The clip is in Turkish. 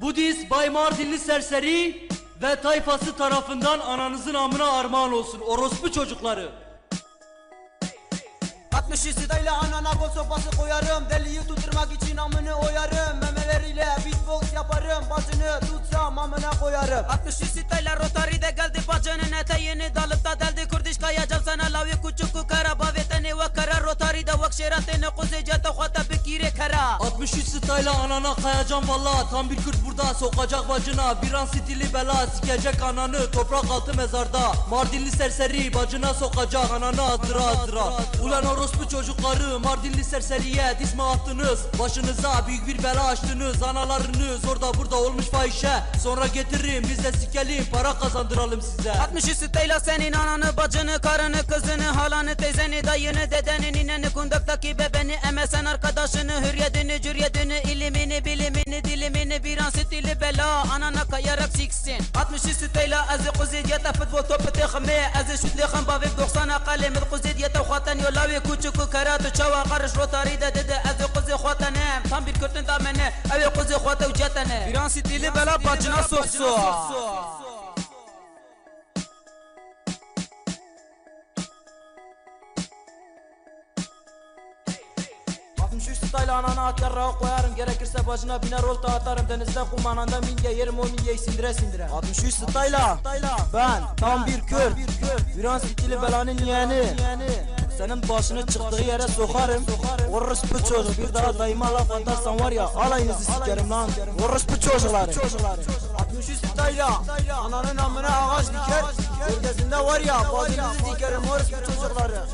Budist Bay Mardinli serseri ve tayfası tarafından ananızın amına armağan olsun orospu çocukları. 60 sidayla anana gol sopası koyarım. Deliyi tutturmak için amını oyarım. Memeleriyle beatbox yaparım. Bacını tutsam amına koyarım. 60 sidayla rotari de geldi bacının eteğini Dalıp da deldi. Kurdiş kayacağım sana lavi küçük kara. Baveteni ve kara rotari de vak şeratini Kuzeycete khata bikire kara. 63 style'a anana kayacağım valla Tam bir Kürt burada sokacak bacına. Bir an stili bela sikecek ananı. Toprak altı mezarda. Mardinli serseri bacına sokacak ananı. Azdıra azdıra Ulan orospu çocukları Mardinli serseriye diz mi attınız? Başınıza büyük bir bela açtınız. Analarınız orada burada olmuş fahişe. Sonra getirin biz de sikelim. Para kazandıralım size. 60 sidayla senin ananı bacını karını kızını Halanı teyzeni dayını dedeni nineni kundaktaki bebeni Emesen arkadaşını hürriyetini cürriyetini ilimini bilimini dilimini bir an stili bela. Anana kayarak siksin. 60 sidayla azı kuzid yata futbol topu tekhme azı şutli kham bavik 90 kalem kuzid yata khatan yolavi küçük karatu çava karış rotari de dedi azı kuzi khatanem tam bir kürtün damene evi kuzi khata ucatane bir an stili bela bacına soksu 63 style anana at yarrağı koyarım. Gerekirse başına biner olta atarım. Denizde kum ananda minge yerim o mingeyi sindire sindire. 63 style Ben tam bir kör. Viran stili belanın yeğeni. Senin başını çıktığı yere sokarım. Orospu çocuğu bir daha dayıma laf atarsan var ya Alayınızı sikerim lan. Orospu çocukları. 63 style Ananın amına ağaç diker. Gölgesinde var ya Bacınızı dikerim orospu çocukları